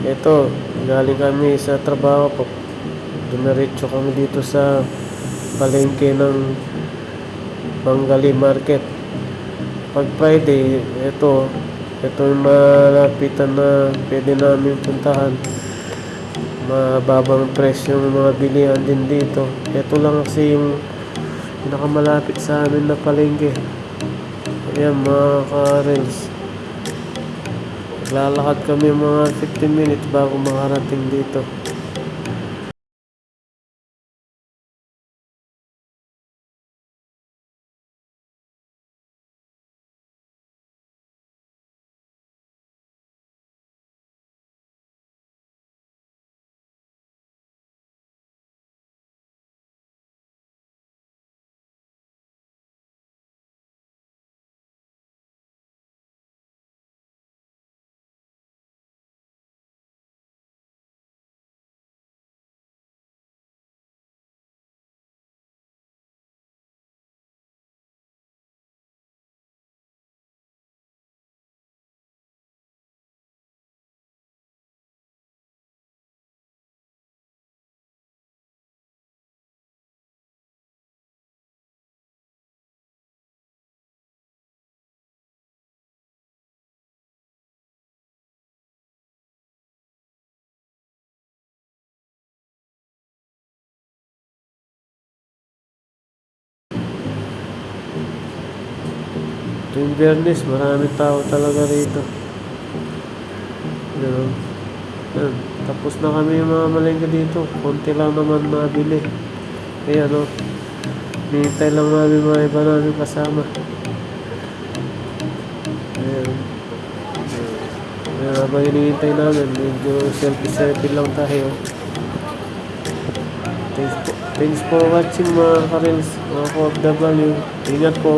Ito, galing kami sa trabaho po. Dumiretso kami dito sa palengke ng Bangali Market. Pag Friday, ito, ito yung malapitan na pwede namin puntahan. Mababang presyo ng mga bilihan din dito. Ito lang kasi yung pinakamalapit sa amin na palengke. Ayan mga ka-rails. Lalakad kami mga 15 minutes bago makarating dito. Tuwing biyernes, maraming tao talaga rito. Yan. Yan. Tapos na kami yung mga malengke dito. Konti lang naman mabili. Kaya no, hinihintay lang namin mga iba namin kasama. Ayan. Ayan, habang hinihintay namin, medyo selfie-selfie lang tayo. Thanks po, thanks for watching mga karels, mga OFW. Ingat po.